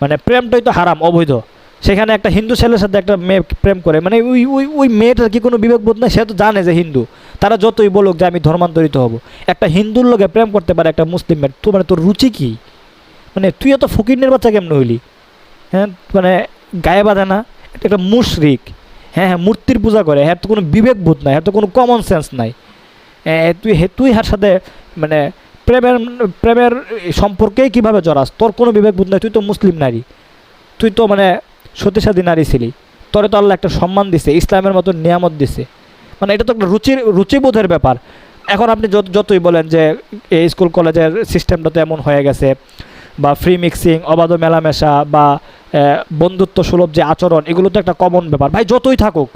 মানে প্রেমটাই তো হারাম অবৈধ। সেখানে একটা হিন্দু ছেলের সাথে একটা মেয়ে প্রেম করে মানে ওই ওই ওই মেয়েটার কি কোনো বিবেকবোধ নাই? সে তো জানে যে হিন্দু। তারা যতই বলুক যে আমি ধর্মান্তরিত হব। একটা হিন্দুর লোকে প্রেম করতে পারে একটা মুসলিম মেয়ে তো মানে তোর রুচি কি? মানে তুই এত ফকিরনের বাচ্চা কেমন হইলি? হ্যাঁ মানে গায়ে বাঁধে না একটা মুশরিক। হ্যাঁ হ্যাঁ মূর্তির পূজা করে হ্যাঁ তো কোনো বিবেকবোধ নাই হ্যাঁ তো কোনো কমন সেন্স নাই। হ্যাঁ, তুই তুই হার সাথে মানে প্রেমের প্রেমের সম্পর্কেই কীভাবে জড়াস? তোর কোনো বিবেকবোধ নাই, তুই তো মুসলিম নারী। তুই তো মানে সতীসাধী নারী ছিলি। তোরে তো আল্লাহ একটা সম্মান দিছে, ইসলামের মতো নিয়ামত দিছে। মানে এটা তো একটা রুচির রুচিবোধের ব্যাপার। এখন আপনি যত, যতই বলেন যে এই স্কুল, কলেজের সিস্টেমটা তো এমন হয়ে গেছে, বা ফ্রি মিক্সিং অবাধ মেলামেশা, বা বন্ধুত্ব সুলভ যে আচরণ, এগুলো তো একটা কমন ব্যাপার। ভাই, যতই থাকুক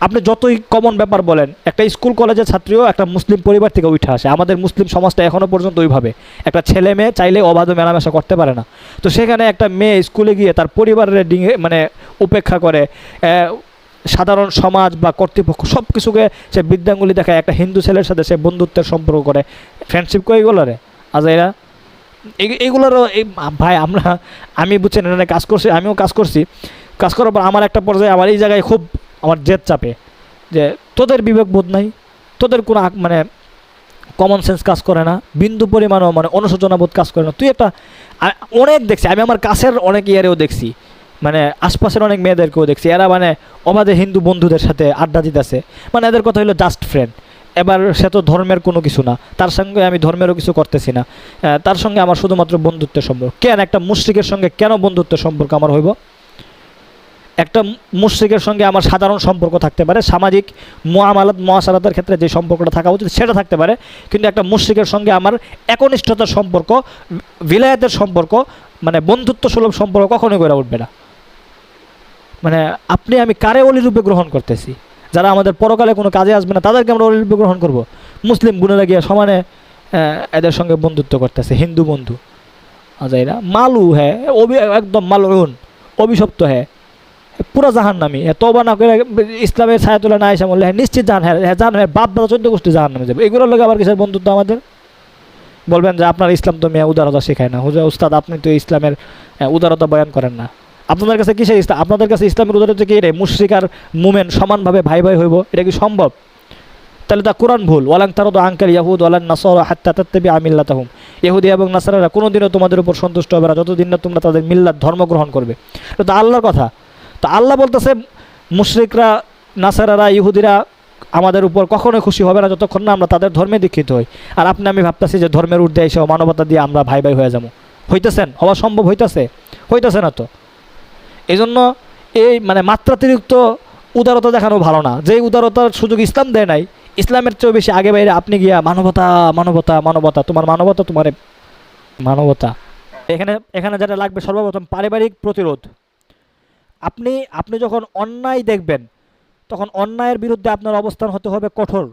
আপনি যতই কমন ব্যাপার বলেন, একটা স্কুল কলেজের ছাত্রীও একটা মুসলিম পরিবার থেকে উঠে আসে। আমাদের মুসলিম সমাজটা এখনও পর্যন্ত ওইভাবে। একটা ছেলে মেয়ে চাইলে অবাধ মেলামেশা করতে পারে না। তো সেখানে একটা মেয়ে স্কুলে গিয়ে তার পরিবারের ডিঙে মানে উপেক্ষা করে সাধারণ সমাজ বা কর্তৃপক্ষ সব কিছুকে সে বিদ্যাঙ্গুলি দেখায়। একটা হিন্দু ছেলের সাথে সে বন্ধুত্বের সম্পর্ক করে। ফ্রেন্ডশিপ করে এগুলো রে? আজ এরা এই- এইগুলোরও এই, ভাই, আমরা, আমি বুঝছেন কাজ করছি, আমিও কাজ করছি। কাজ করার পর আমার একটা পর্যায়ে আমার এই জায়গায় খুব আমার জেদ চাপে যে তোদের বিবেকবোধ নাই, তোদের কোনো মানে কমন সেন্স কাজ করে না, বিন্দু পরিমাণও মানে অনুশোচনাবোধ কাজ করে না। তুই একটা অনেক দেখছি, আমি আমার কাছের অনেক ইয়ারেও দেখছি মানে আশপাশের অনেক মেয়েদেরকেও দেখছি, এরা মানে অবাধে হিন্দু বন্ধুদের সাথে আড্ডা দিতেছে। মানে এদের কথা হলো জাস্ট ফ্রেন্ড এবার সে তো ধর্মের কোনো কিছু না, তার সঙ্গে আমি ধর্মেরও কিছু করতেছি না। তার সঙ্গে আমার শুধুমাত্র বন্ধুত্বের সম্পর্ক। কেন? একটা মুশ্রিকের সঙ্গে কেন বন্ধুত্বের সম্পর্ক আমার হইব? একটা মুশ্রিকের সঙ্গে আমার সাধারণ সম্পর্ক থাকতে পারে, সামাজিক মোয়ামালাত মহাসারাতের ক্ষেত্রে যে সম্পর্কটা থাকা উচিত সেটা থাকতে পারে, কিন্তু একটা মুশ্রিকের সঙ্গে আমার একনিষ্ঠতার সম্পর্ক, বিলায়াতের সম্পর্ক মানে বন্ধুত্ব সুলভ সম্পর্ক কখনোই গড়ে উঠবে না। মানে আপনি, আমি কারে অলি রূপে গ্রহণ করতেছি? যারা আমাদের পরকালে কোনো কাজে আসবে না, তাদেরকে আমরা অলি রূপে গ্রহণ করব? মুসলিম গুণেরা গিয়ে সমানে এদের সঙ্গে বন্ধুত্ব করতেছে, হিন্দু বন্ধু। আজাইরা, মালু হ্যাঁ অবি একদম মালুন অভিশপ্ত হ্যাঁ। পুরা জাহান নামি তবা না করে ইসলামের ছায়া তোলা না এসে বললে হ্যাঁ নিশ্চিত জান হ্যাঁ হ্যাঁ জান হ্যাঁ বাপ দাদা চোদ্দ গোষ্ঠী জাহান নামে যাবে। এগুলোর লোক আবার কিসের বন্ধুত্ব আমাদের? বলবেন যে আপনার ইসলাম তো মেয়ে উদারতা শেখায় না। হুজা উস্তাদ, আপনি তো ইসলামের উদারতা বয়ান করেন না। আপনাদের কাছে কিসের ইসলাম? আপনাদের কাছে ইসলামের উদারতা কি রে মুশ্রিক আর মুমেন সমানভাবে ভাই ভাই হইব? এটা কি সম্ভব? তাহলে তা কোরআন ভুল। ওয়ালাং তারদ আঙ্কাল ইয়াহুদ, ওয়ালান নাসর হাত্তা তাত্তাবি আমিল্লাতাহুম ইহুদি এবং নাসারারা কোনোদিনও তোমাদের উপর সন্তুষ্ট হবে না। যতদিন না তোমরা তাদের মিল্লাত ধর্ম গ্রহণ করবে তো আল্লাহর কথা। তো আল্লাহ বলতেছে, মুশরিকরা, নাসারারা, ইহুদিরা আমাদের উপর কখনোই খুশি হবে না যতক্ষণ না আমরা তাদের ধর্মে দীক্ষিত হই। আর আপনি আমি ভাবতেছি যে ধর্মের ঊর্ধ্বে এসে মানবতা দিয়ে আমরা ভাই ভাই হয়ে যাব। হইতেছেন? হওয়া সম্ভব হইতেছে? হইতেছে না তো। এই জন্য এই মানে মাত্রাতিরিক্ত উদারতা দেখানো ভালো না। যে উদারতার সুযোগ ইসলাম দেয় নাই, ইসলামের চেয়েও বেশি আগে বাইরে আপনি গিয়া, মানবতা মানবতা মানবতা, তোমার মানবতা তোমার, মানবতা। এখানে এখানে যেটা লাগবে সর্বপ্রথম পারিবারিক প্রতিরোধ। আপনি আপনি যখন অন্যায় দেখবেন, তখন অন্যায়ের বিরুদ্ধে আপনার অবস্থান হতে হবে কঠোর।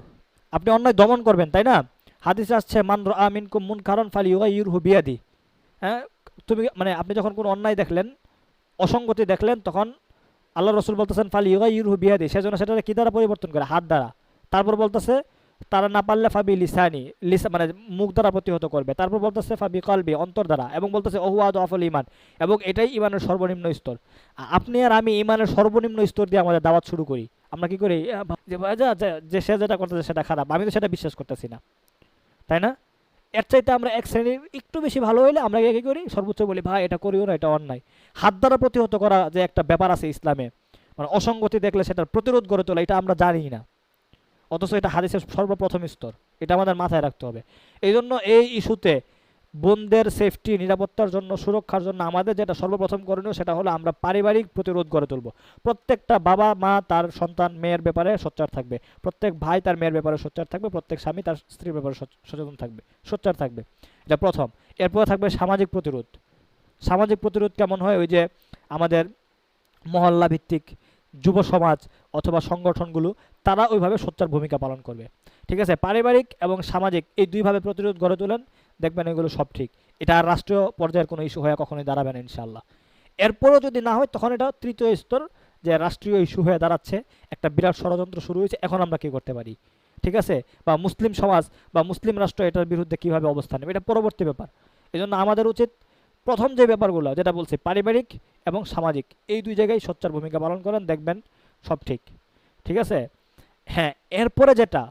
আপনি অন্যায় দমন করবেন, তাই না? হাদিসে আসছে, মান আমিন কুম মুন কারণ ফালি ইউগা ইউরহু বিয়াদি। হ্যাঁ? তুমি মানে আপনি যখন কোনো অন্যায় দেখলেন, অসঙ্গতি দেখলেন, তখন আল্লাহ রসুল বলতেছেন ফালি ইউগা ইউরহু বিয়াদি। সেজন্য সেটা কি দ্বারা পরিবর্তন করে? হাত দ্বারা। তারপর বলতেছে তারা না পারলে ফাবি লিসানি, লিসা মানে মুখ দ্বারা প্রতিহত করবে। তারপর বলতেছে ফাবি কলবি, অন্তর দ্বারা, এবং বলতেছে ওহুয়াদ আফল ইমান এবং এটাই ইমানের সর্বনিম্ন স্তর। আপনি আর আমি ইমানের সর্বনিম্ন স্তর দিয়ে আমাদের দাওয়াত শুরু করি। আমরা কি করি? যে সে যেটা করতেছে সেটা খারাপ, আমি তো সেটা বিশ্বাস করতেছি না। তাই না? এর চাইতে আমরা এক শ্রেণির একটু বেশি ভালো হইলে আমরা কি করি? সর্বোচ্চ বলি, ভাই, এটা করিও না, এটা অন্যায়। হাত দ্বারা প্রতিহত করা যে একটা ব্যাপার আছে ইসলামে মানে অসঙ্গতি দেখলে সেটার প্রতিরোধ গড়ে তোলা, এটা আমরা জানি না। অথচ এটা হাদিসের সর্বপ্রথম স্তর। এটা আমাদের মাথায় রাখতে হবে। এই জন্য এই ইস্যুতে বোনদের সেফটি নিরাপত্তার জন্য, সুরক্ষার জন্য আমাদের যেটা সর্বপ্রথম করণীয় সেটা হলো আমরা পারিবারিক প্রতিরোধ গড়ে তুলব। প্রত্যেকটা বাবা, মা তার সন্তান, মেয়ের ব্যাপারে সোচ্চার থাকবে। প্রত্যেক ভাই তার মেয়ের ব্যাপারে সোচ্চার থাকবে। প্রত্যেক স্বামী তার স্ত্রীর ব্যাপারে সচ- সচেতন থাকবে, সোচ্চার থাকবে। এটা প্রথম। এরপরে থাকবে সামাজিক প্রতিরোধ। সামাজিক প্রতিরোধ কেমন হয়? ওই যে আমাদের মহল্লা ভিত্তিক যুব সমাজ অথবা সংগঠনগুলো, তারা ওইভাবে সোচ্চার ভূমিকা পালন করবে। ঠিক আছে? পারিবারিক এবং সামাজিক এই দুইভাবে প্রতিরোধ গড়ে তোলেন। দেখবেন এগুলো সব ঠিক। এটা আর রাষ্ট্রীয় পর্যায়ের কোনো ইস্যু হয়ে কখনোই দাঁড়াবে না ইনশাল্লাহ এরপরও যদি না হয়, তখন এটা তৃতীয় স্তর যে রাষ্ট্রীয় ইস্যু হয়ে দাঁড়াচ্ছে, একটা বিরাট ষড়যন্ত্র শুরু হয়েছে। এখন আমরা কি করতে পারি? ঠিক আছে? বা মুসলিম সমাজ বা মুসলিম রাষ্ট্র এটার বিরুদ্ধে কীভাবে অবস্থান নেবে? এটা পরবর্তী ব্যাপার। এই আমাদের উচিত প্রথম যে ব্যাপারগুলো, যেটা বলছি, পারিবারিক এবং সামাজিক। এই দুই জায়গায় সোচ্চার ভূমিকা পালন করেন, দেখবেন সব ঠিক। ঠিক আছে? হ্যাঁ এরপরে যেটা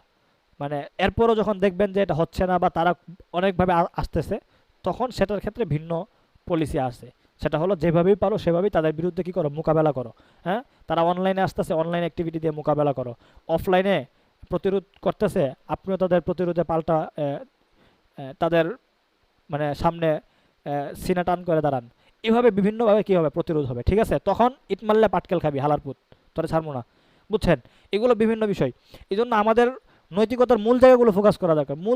মানে এরপরও যখন দেখবেন যে এটা হচ্ছে না বা তারা অনেকভাবে আসতেছে, তখন সেটার ক্ষেত্রে ভিন্ন পলিসি আসে। সেটা হলো যেভাবেই পারো সেভাবেই তাদের বিরুদ্ধে কী করো? মোকাবেলা করো। হ্যাঁ? তারা অনলাইনে আসতেছে অনলাইন অ্যাক্টিভিটি দিয়ে মোকাবেলা করো। অফলাইনে প্রতিরোধ করতেছে, আপনিও তাদের প্রতিরোধে পাল্টা তাদের মানে সামনে সিনা টান করে দাঁড়ান। এভাবে বিভিন্নভাবে কী হবে? প্রতিরোধ হবে, ঠিক আছে? তখন ইট মারলে পাটকেল খাবি হালারপুত তোরা ছাড়বো না, বুঝছেন? এগুলো বিভিন্ন বিষয়। এই আমাদের নৈতিকতার মূল জায়গাগুলো ফোকাস করা দরকার। মূল